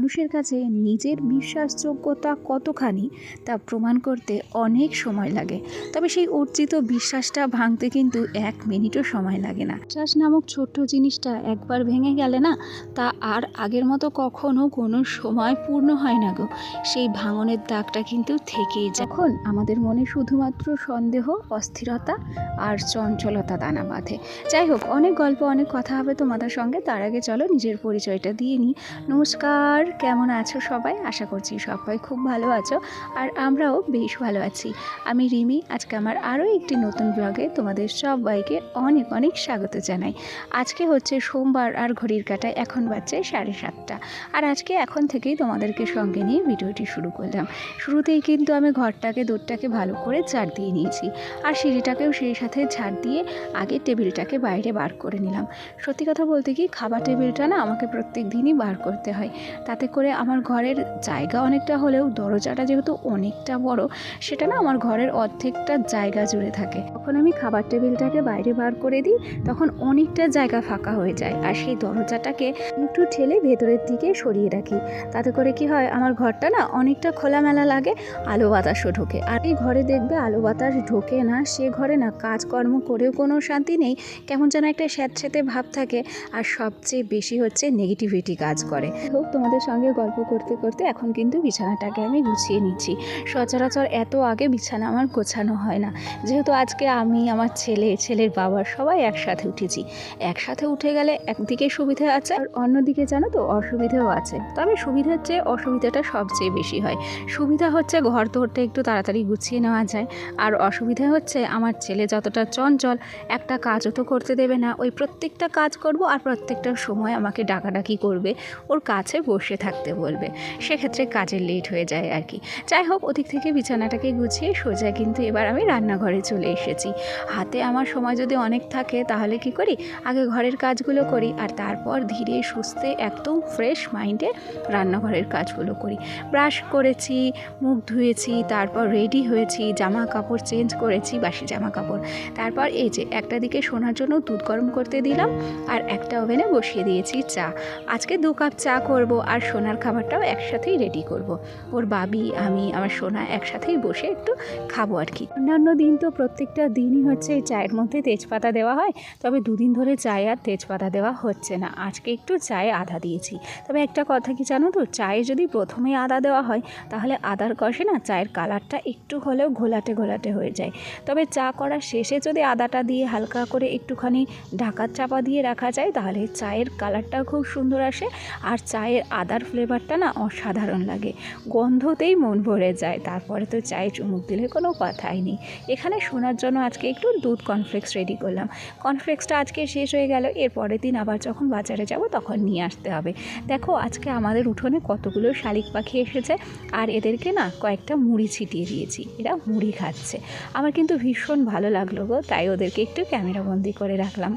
মানুষের কাছে নিজের বিশ্বাসযোগ্যতা কতখানি তা প্রমাণ করতে অনেক সময় লাগে। তবে সেই অর্জিত বিশ্বাসটা ভাঙতে কিন্তু এক মিনিটও সময় লাগে না। বিশ্বাস নামক ছোট্ট জিনিসটা একবার ভেঙে গেলে না, তা আর আগের মতো কখনো কোনো সময় পূর্ণ হয় না গো। সেই ভাঙনের দাগটা কিন্তু থেকেই যায়। যখন আমাদের মনে শুধুমাত্র সন্দেহ, অস্থিরতা আর চঞ্চলতা দানা বাঁধে। যাই হোক, অনেক গল্প, অনেক কথা হবে তোমাদের সঙ্গে। তার আগে চলো নিজের পরিচয়টা দিয়ে নিই। নমস্কার। কেমন আছো সবাই? আশা করছি সবাই খুব ভালো আছো আর আমরাও বেশ ভালো আছি। আমি রিমি, আজকে আমার আরও একটি নতুন ব্লগে তোমাদের সবাইকে অনেক অনেক স্বাগত জানাই। আজকে হচ্ছে সোমবার আর ঘড়ির কাটায় এখন বাজছে সাড়ে সাতটা। আর আজকে এখন থেকেই তোমাদেরকে সঙ্গে নিয়ে ভিডিওটি শুরু করলাম। শুরুতেই কিন্তু আমি ঘরটাকে, দুধটাকে ভালো করে ঝাড় দিয়ে নিয়েছি। আর সিঁড়িটাকেও সেই সাথে ঝাড় দিয়ে আগে টেবিলটাকে বাইরে বার করে নিলাম। সত্যি কথা বলতে কি, খাবার টেবিলটা না আমাকে প্রত্যেক দিনই বার করতে হয়। তাতে করে আমার ঘরের জায়গা অনেকটা হলেও দরজাটা যেহেতু অনেকটা বড়, সেটা না আমার ঘরের অর্ধেকটা জায়গা জুড়ে থাকে। তখন আমি খাবার টেবিলটাকে বাইরে বার করে দিই, তখন অনেকটা জায়গা ফাঁকা হয়ে যায় আর সেই দরজাটাকে একটু ঠেলে ভেতরের দিকে সরিয়ে রাখি। তাতে করে কি হয়, আমার ঘরটা না অনেকটা খোলামেলা লাগে, আলো বাতাসও ঢোকে। আর এই ঘরে দেখবে আলো বাতাস ঢোকে না, সে ঘরে না কাজকর্ম করেও কোনো শান্তি নেই, কেমন যেন একটা স্যাঁতস্যাঁতে ভাব থাকে। আর সবচেয়ে বেশি হচ্ছে নেগেটিভিটি কাজ করে। হোক, তোমাদের সঙ্গে গল্প করতে করতে এখন কিন্তু বিছানাটাকে আমি গুছিয়ে নিচ্ছি। সচরাচর এত আগে বিছানা আমার গোছানো হয় না। যেহেতু আজকে আমি, আমার ছেলে, ছেলের বাবার সবাই একসাথে উঠেছি। একসাথে উঠে গেলে একদিকে সুবিধা আছে আর অন্যদিকে জানো তো অসুবিধাও আছে। তবে সুবিধার চেয়ে অসুবিধাটা সবচেয়ে বেশি হয়। সুবিধা হচ্ছে ঘর তোরটা একটু তাড়াতাড়ি গুছিয়ে নেওয়া যায়। আর অসুবিধা হচ্ছে আমার ছেলে যতটা চঞ্চল, একটা কাজও তো করতে দেবে না। ওই প্রত্যেকটা কাজ করব আর প্রত্যেকটা সময় আমাকে ডাকাডাকি করবে। ওর কাছে বসে থাকতে বলবে। সেক্ষেত্রে কাজের লেট হয়ে যায় আর কি। যাই হোক, ওদিক থেকে বিছানাটাকে গুছিয়ে সোজা কিন্তু এবার আমি রান্নাঘরে চলে এসেছি। হাতে আমার সময় যদি অনেক থাকে, তাহলে কি করি? আগে ঘরের কাজগুলো করি আর তারপর ধীরে সুস্থে একদম ফ্রেশ মাইন্ডে রান্নাঘরের কাজগুলো করি। ব্রাশ করেছি, মুখ ধুয়েছি, তারপর রেডি হয়েছি জামা কাপড় চেঞ্জ করেছি, বাসি জামা কাপড় তারপর এই যে একটা দিকে শোনার জন্য দুধ গরম করতে দিলাম আর একটা ওভেনে বসিয়ে দিয়েছি চা। আজকে দু কাপ চা করব আর সোনার খাবারটাও একসাথেই রেডি করব। ওর বাবি, আমি, আমার সোনা একসাথেই বসে একটু খাব আর কি। অন্যান্য দিন তো প্রত্যেকটা দিনই হচ্ছে এই চায়ের মধ্যে তেজপাতা দেওয়া হয়, তবে দুদিন ধরে চায়ে আর তেজপাতা দেওয়া হচ্ছে না। আজকে একটু চায়ে আদা দিয়েছি। তবে একটা কথা কি জানো তো, চায়ে যদি প্রথমেই আদা দেওয়া হয়, তাহলে আদার কষে না চায়ের কালারটা একটু হলেও ঘোলাটে ঘোলাটে হয়ে যায়। তবে চা করার শেষে যদি আদাটা দিয়ে হালকা করে একটুখানি ঢাকার চাপা দিয়ে রাখা যায়, তাহলে চায়ের কালারটাও খুব সুন্দর আসে। আর চায়ের আদার ফ্লেভারটা না অসাধারণ লাগে। গন্ধতেই মন ভরে যায়, তারপরে তো চায়ে চুমুক দিলে কোনো কথাই নেই। এখানে শোনার জন্য আজকে একটু দুধ কর্নফ্লেক্স রেডি করলাম। কর্নফ্লেক্সটা আজকে শেষ হয়ে গেল, এর পরের দিন আবার যখন বাজারে যাব তখন নিয়ে আসতে হবে। দেখো, আজকে আমাদের উঠোনে কতগুলো শালিক পাখি এসেছে, আর এদেরকে না কয়েকটা মুড়ি ছিটিয়ে দিয়েছি। এরা মুড়ি খাচ্ছে। আমার কিন্তু ভীষণ ভালো লাগল গো, তাই ওদেরকে একটু ক্যামেরাবন্দি করে রাখলাম।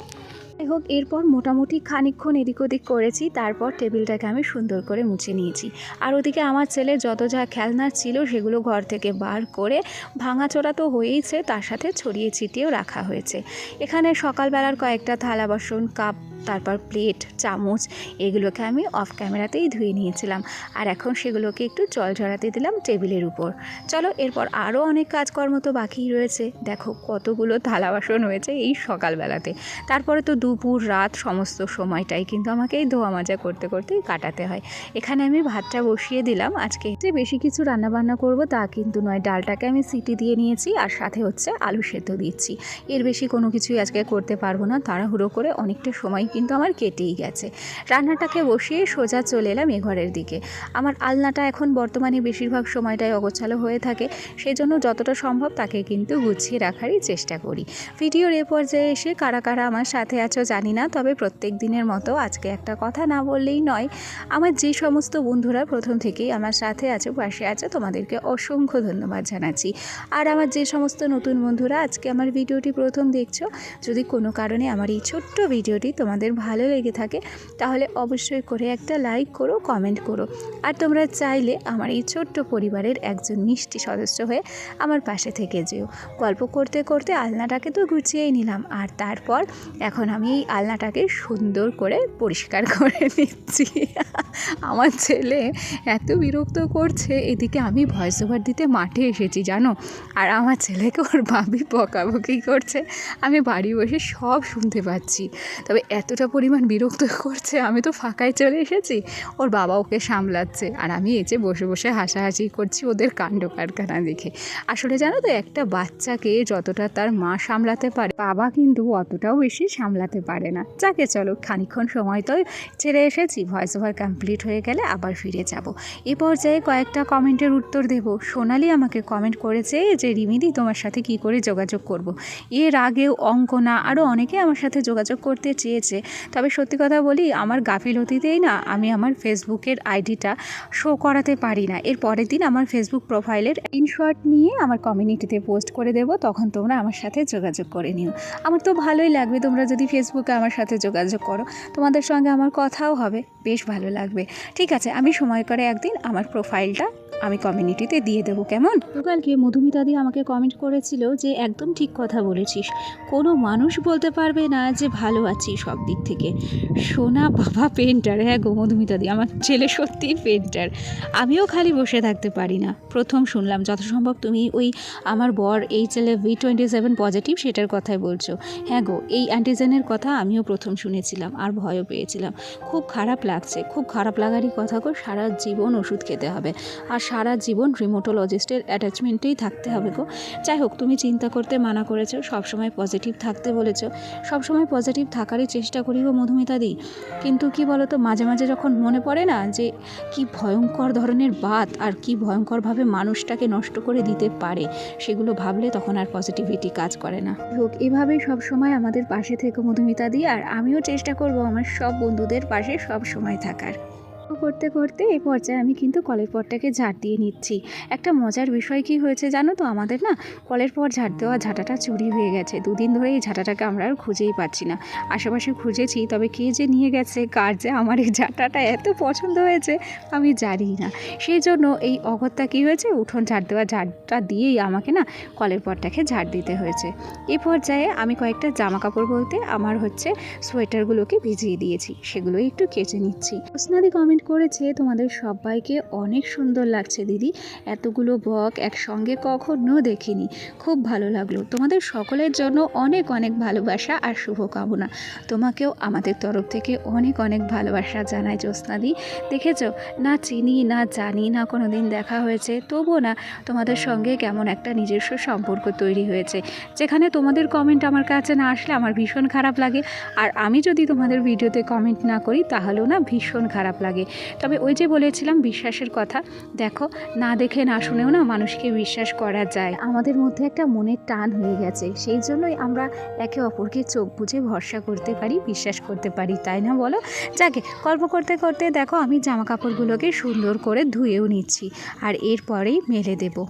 যাই হোক, এরপর মোটামুটি খানিকক্ষণ এদিক ওদিক করেছি, তারপর টেবিলটাকে আমি সুন্দর করে মুছে নিয়েছি। আর ওদিকে আমার ছেলে যত যা খেলনা ছিল সেগুলো ঘর থেকে বার করে ভাঙাচোরা তো হয়েইছে, তার সাথে ছড়িয়ে ছিটিয়েও রাখা হয়েছে। এখানে সকালবেলার কয়েকটা থালা বাসন, কাপ, তারপর প্লেট, চামচ এগুলোকে আমি অফ ক্যামেরাতেই ধুয়ে নিয়েছিলাম। আর এখন সেগুলোকে একটু জল ঝরাতে দিলাম টেবিলের উপর। চলো, এরপর আরও অনেক কাজকর্ম তো বাকিই রয়েছে। দেখো, কতগুলো থালা বাসন হয়েছে এই সকালবেলাতে। তারপরে তো দুপুর, রাত সমস্ত সময়টাই কিন্তু আমাকে এই ধোয়া মাজা করতে করতেই কাটাতে হয়। এখানে আমি ভাতটা বসিয়ে দিলাম। আজকে যে বেশি কিছু রান্নাবান্না করব তা কিন্তু নয়। ডালটাকে আমি সিটি দিয়ে নিয়েছি আর সাথে হচ্ছে আলু সেদ্ধ দিচ্ছি। এর বেশি কোনো কিছুই আজকে করতে পারব না। তাড়াহুড়ো করে অনেকটা সময় কিন্তু আমার কেটেই গেছে। রান্নাটাকে বসিয়ে সোজা চলে এলাম এ ঘরের দিকে। আমার আলনাটা এখন বর্তমানে বেশিরভাগ সময়টাই অগোছালো হয়ে থাকে। সেই জন্য যতটা সম্ভব তাকে কিন্তু গুছিয়ে রাখারই চেষ্টা করি। ভিডিওর এ পর্যায়ে এসে কারা কারা আমার সাথে আছো জানি না, তবে প্রত্যেক দিনের মতো আজকে একটা কথা না বললেই নয়। আমার যে সমস্ত বন্ধুরা প্রথম থেকেই আমার সাথে আছে, পাশে আছে, তোমাদেরকে অসংখ্য ধন্যবাদ জানাচ্ছি। আর আমার যে সমস্ত নতুন বন্ধুরা আজকে আমার ভিডিওটি প্রথম দেখছ, যদি কোনো কারণে আমার এই ছোট্ট ভিডিওটি তোমাদের ভালো লেগে থাকে, তাহলে অবশ্যই করে একটা লাইক করো, কমেন্ট করো। আর তোমরা চাইলে আমার এই ছোট্ট পরিবারের একজন মিষ্টি সদস্য হয়ে আমার পাশে থেকে যেও। গল্প করতে করতে আলনাটাকে তো গুছিয়েই নিলাম। আর তারপর এখন আমি এই আলনাটাকে সুন্দর করে পরিষ্কার করে নিচ্ছি। আমার ছেলে এত বিরক্ত করছে, এদিকে আমি ভয়েস ওভার দিতে মাঠে এসেছি, জানো? আর আমার ছেলেকে ওর ভাবি বকাবকি করছে। আমি বাড়ি বসে সব শুনতে পাচ্ছি। তবে এতটা পরিমাণ বিরক্ত করছে, আমি তো ফাঁকায় চলে এসেছি। ওর বাবা ওকে সামলাচ্ছে আর আমি এসে বসে বসে হাসাহাসি করছি ওদের কাণ্ড কারখানা দেখে। আসলে জানো তো, একটা বাচ্চাকে যতটা তার মা সামলাতে পারে, বাবা কিন্তু অতটাও বেশি সামলাতে পারে না। যাকে চলো খানিক্ষণ সময় তো ছেড়ে এসেছি। ভয়েস ওভার কমপ্লিট হয়ে গেলে আবার ফিরে যাব। এ পর্যায়ে কয়েকটা কমেন্টের উত্তর দেব। সোনালি আমাকে কমেন্ট করেছে যে, রিমিদি, তোমার সাথে কি করে যোগাযোগ করব। এর আগেও অঙ্কনা আরও অনেকে আমার সাথে যোগাযোগ করতে চেয়েছে। তবে সত্যি কথা বলি, আমার গাফিলতিতেই না আমি আমার ফেসবুকের আইডিটা শো করাতে পারি না। এর পরের দিন আমার ফেসবুক প্রোফাইলের ইনশর্ট নিয়ে আমার কমিউনিটিতে পোস্ট করে দেব। তখন তোমরা আমার সাথে যোগাযোগ করে নিও। আমার তো ভালোই লাগবে তোমরা যদি ফেসবুকে আমার সাথে যোগাযোগ করো। তোমাদের সঙ্গে আমার কথাও হবে। বেশ ভালো লাগবে। ঠিক আছে, আমি সময় করে একদিন আমার প্রোফাইলটা আমি কমিউনিটিতে দিয়ে দেবো, কেমন? কালকে মধুমিতাদি আমাকে কমেন্ট করেছিল যে, একদম ঠিক কথা বলেছিস। কোনো মানুষ বলতে পারবে না যে, ভালো আছি সব দিক থেকে। সোনা বাবা পেন্টার হ্যাঁ গো মধুমিতাদি আমার ছেলে সত্যিই পেন্টার আমিও খালি বসে থাকতে পারি না। প্রথম শুনলাম যত সম্ভব তুমি ওই আমার বর এই ছেলে ভি টোয়েন্টি সেভেন পজিটিভ সেটার কথাই বলছো। হ্যাঁ গো, এই অ্যান্টিজেনের কথা আমিও প্রথম শুনেছিলাম আর ভয়ও পেয়েছিলাম। খুব খারাপ লাগছে, খুব খারাপ লাগারই কথা গো, সারা জীবন ওষুধ খেতে হবে। আর সারা জীবন রিমোটোলজিস্টের অ্যাটাচমেন্টেই থাকতে হবে গো। যাই হোক, তুমি চিন্তা করতে মানা করেছ, সবসময় পজিটিভ থাকতে বলেছ। সবসময় পজিটিভ থাকারই চেষ্টা করি গো মধুমিতাদি কিন্তু কি বলো তো মাঝে মাঝে যখন মনে পড়ে না যে কি ভয়ঙ্কর ধরনের বাত আর কি ভয়ঙ্করভাবে মানুষটাকে নষ্ট করে দিতে পারে, সেগুলো ভাবলে তখন আর পজিটিভিটি কাজ করে না। হোক, এভাবেই সবসময় আমাদের পাশে থেকে মধুমিতা দি আর আমিও চেষ্টা করব আমার সব বন্ধুদের পাশে সব সময় থাকার। করতে করতে এই পর্যায়ে আমি কিন্তু কলের পরটাকে ঝাড় দিয়ে নিচ্ছি। একটা মজার বিষয় কি হয়েছে জানো তো? আমাদের না কলের পর ঝাড় দেওয়া ঝাঁটাটা চুরি হয়ে গেছে। দুদিন ধরে এই ঝাঁটাটাকে আমরা আর খুঁজেই পাচ্ছি না। আশেপাশে খুঁজেছি, তবে কে যে নিয়ে গেছে, কার যে আমার এই ঝাঁটাটা এত পছন্দ হয়েছে, আমি জানি না। সেই জন্য এই অগত্যা কী হয়েছে? উঠোন ঝাড় দেওয়া ঝাড়টা দিয়েই আমাকে না কলের পরটাকে ঝাড় দিতে হয়েছে। এই পর্যায়ে আমি কয়েকটা জামা কাপড় বলতে আমার হচ্ছে সোয়েটারগুলোকে ভিজিয়ে দিয়েছি। সেগুলো একটু কেচে নিচ্ছি। স্নাদি কমেন্ট করেছে, তোমাদের সবাইকে অনেক সুন্দর লাগছে দিদি। এতগুলো বক একসঙ্গে কখনো দেখিনি। খুব ভালো লাগল। তোমাদের সকলের জন্য অনেক অনেক ভালোবাসা আর শুভকামনা। তোমাকেও আমাদের তরফ থেকে অনেক অনেক ভালোবাসা জানাই জ্যোৎস্নাদি দেখেছ? না চিনি, না জানি, না কোনো দিন দেখা হয়েছে। তবুও না, তোমাদের সঙ্গে কেমন একটা নিজস্ব সম্পর্ক তৈরি হয়েছে। যেখানে তোমাদের কমেন্ট আমার কাছে না আসলে আমার ভীষণ খারাপ লাগে। আর আমি যদি তোমাদের ভিডিওতে কমেন্ট না করি, তাহলেও না ভীষণ খারাপ লাগে। তবে ওই যে বলেছিলাম বিশ্বাসের কথা, দেখো, না দেখে না শুনেও না মানুষকে বিশ্বাস করা যায়। আমাদের মধ্যে একটা মনের টান হয়ে গেছে, সেই জন্যই আমরা একে অপরকে চোখ বুঝে ভরসা করতে পারি, বিশ্বাস করতে পারি, তাই না বলো? যাকে, গল্প করতে করতে দেখো আমি জামা কাপড়গুলোকে সুন্দর করে ধুয়েও নিচ্ছি, আর এরপরেই মেলে দেবো।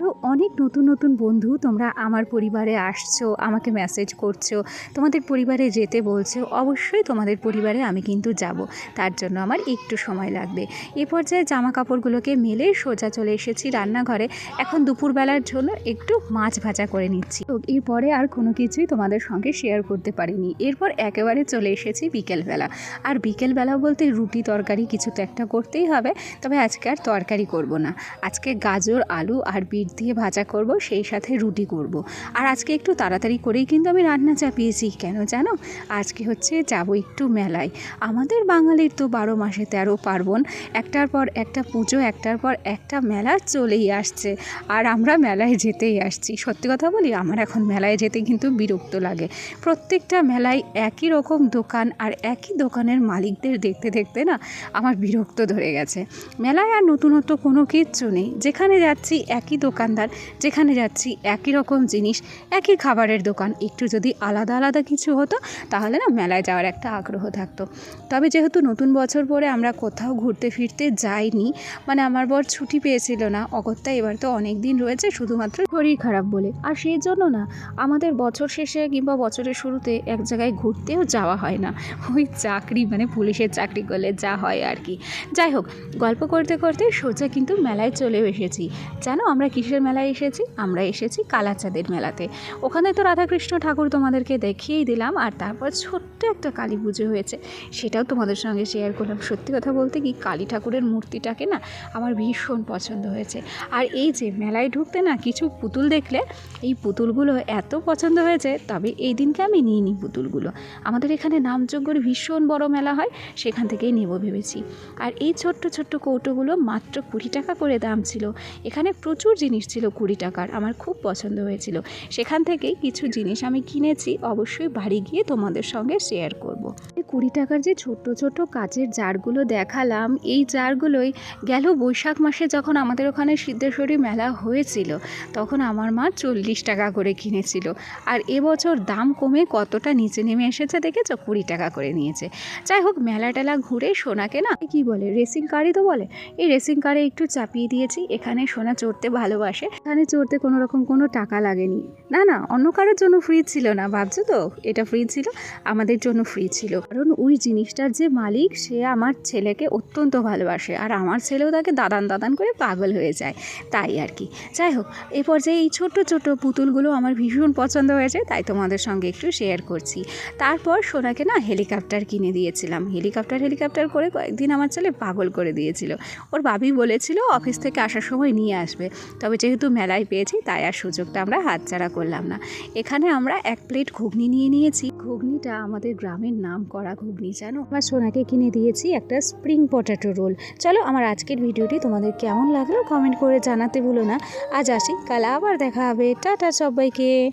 তো অনেক নতুন নতুন বন্ধু তোমরা আমার পরিবারে আসছো, আমাকে মেসেজ করছ, তোমাদের পরিবারে যেতে বলছো, অবশ্যই তোমাদের পরিবারে আমি কিন্তু যাব। তার জন্য আমার একটু সময় লাগবে। এ পর্যায়ে জামা কাপড়গুলোকে মেলে সোজা চলে এসেছি রান্নাঘরে। এখন দুপুরবেলার জন্য একটু মাছ ভাজা করে নিচ্ছি। তো এরপরে আর কোনো কিছুই তোমাদের সঙ্গে শেয়ার করতে পারিনি। এরপর একেবারে চলে এসেছি বিকেলবেলা। আর বিকেলবেলা বলতে রুটি তরকারি কিছু তো একটা করতেই হবে, তবে আজকে আর তরকারি করব না। আজকে গাজর, আলু আর বিট দিয়ে ভাজা করব, সেই সাথে রুটি করব। আর আজকে একটু তাড়াতাড়ি করেই কিন্তু আমি রান্না চাপিয়েছি, কেন জানো? আজকে হচ্ছে যাব একটু মেলায়। আমাদের বাঙালির তো বারো মাসে তেরো পার্বণ, একটার পর একটা পুজো, একটার পর একটা মেলা চলেই আসছে। আর আমরা মেলায় যেতেই আসছি। সত্যি কথা বলি, আমার এখন মেলায় যেতে কিন্তু বিরক্ত লাগে। প্রত্যেকটা মেলায় একই রকম দোকান আর একই দোকানের মালিকদের দেখতে দেখতে না আমার বিরক্ত ধরে গেছে। মেলায় আর নতুনত্ব কোনো কিচ্ছু নেই। যেখানে যাচ্ছি একই দোকান দোকানদার, যেখানে যাচ্ছি একই রকম জিনিস, একই খাবারের দোকান। একটু যদি আলাদা আলাদা কিছু হতো, তাহলে না মেলায় যাওয়ার একটা আগ্রহ থাকতো। তবে যেহেতু নতুন বছর পরে আমরা কোথাও ঘুরতে ফিরতে যাইনি মানে আমার বর ছুটি পেয়েছিল না, অগত্যা এবার তো অনেক দিন রয়েছে শুধুমাত্র শরীর খারাপ বলে। আর সেই জন্য না, আমাদের বছর শেষে কিংবা বছরের শুরুতে এক জায়গায় ঘুরতেও যাওয়া হয় না। ওই চাকরি মানে পুলিশের চাকরি করলে যা হয় আর কি। যাই হোক, গল্প করতে করতে সোজা কিন্তু মেলায় চলেও এসেছি। জানো আমরা কিসের মেলায় এসেছি, আমরা এসেছি কালাচাঁদের মেলাতে। ওখানে তো রাধাকৃষ্ণ ঠাকুর তোমাদেরকে দেখিয়েই দিলাম, আর তারপর ছোট্ট একটা কালী পুজো হয়েছে। সেটাও তোমাদের সঙ্গে শেয়ার করলাম। সত্যি কথা বলতে কি, কালী ঠাকুরের মূর্তিটাকে না আমার ভীষণ পছন্দ হয়েছে। আর এই যে মেলায় ঢুকতে না কিছু পুতুল দেখলে, এই পুতুলগুলো এত পছন্দ হয়েছে, তবে এই দিনকে আমি নিয়ে নিই পুতুলগুলো। আমাদের এখানে নামযজ্ঞর ভীষণ বড় মেলা হয়, সেখান থেকেই নেব ভেবেছি। আর এই ছোট্ট ছোট্ট কৌটোগুলো মাত্র কুড়ি টাকা করে দাম ছিল। এখানে প্রচুর জিনিস ছিল কুড়ি টাকার, আমার খুব পছন্দ হয়েছিল। সেখান থেকেই কিছু জিনিস আমি কিনেছি, অবশ্যই বাড়ি গিয়ে তোমাদের সঙ্গে শেয়ার করব। কুড়ি টাকার যে ছোট্ট ছোট্ট কাচের জারগুলো দেখালাম, এই জারগুলোই গেল বৈশাখ মাসে যখন আমাদের ওখানে সিদ্ধেশ্বরী মেলা হয়েছিল, তখন আমার মা চল্লিশ টাকা করে কিনেছিল। আর এবছর দাম কমে কতটা নিচে নেমে এসেছে দেখেছ? কুড়ি টাকা করে নিয়েছে। যাই হোক, মেলা টেলা ঘুরে সোনাকে না কি বলে রেসিং কারই তো বলে? এই রেসিং কারে একটু চাপিয়ে দিয়েছি, এখানে সোনা চড়তে ভালোবাসে এখানে চড়তে কোনো রকম কোনো টাকা লাগেনি। না না, অন্য কারোর জন্য ফ্রি ছিল না, ভাবছ তো? এটা ফ্রি ছিল, আমাদের জন্য ফ্রি ছিল। কারণ ওই জিনিসটার যে মালিক, সে আমার ছেলেকে অত্যন্ত ভালোবাসে, আর আমার ছেলেও তাকে দাদান দাদান করে পাগল হয়ে যায়, তাই আর কি। যাই হোক এই পর্যায়ে এই ছোট্ট ছোট্ট পুতুলগুলো আমার ভীষণ পছন্দ হয়েছে, তাই তোমাদের সঙ্গে একটু শেয়ার করছি। তারপর সোনাকে না হেলিকপ্টার কিনে দিয়েছিলাম। হেলিকপ্টার হেলিকপ্টার করে কয়েকদিন আমার ছেলে পাগল করে দিয়েছিল। ওর বাবি বলেছিল, অফিস থেকে আসার সময় নিয়ে আসবে। তবে যেহেতু মেলায় পেয়েছি, তাই আর সুযোগটা আমরা হাতছাড়া করলাম না। এখানে আমরা এক প্লেট ঘুগনি নিয়ে নিয়েছি। ঘুগনিটা আমাদের গ্রামের নাম করা ঘুগনি, জানো? আমার সোনাকে কিনে দিয়েছি একটা স্প্রিং পটেটো রোল। চলো, আমার আজকের ভিডিওটি তোমাদের কেমন লাগল কমেন্ট করে জানাতে ভুলো না। আজ আসি, কাল আবার দেখা হবে। টাটা সবাইকে।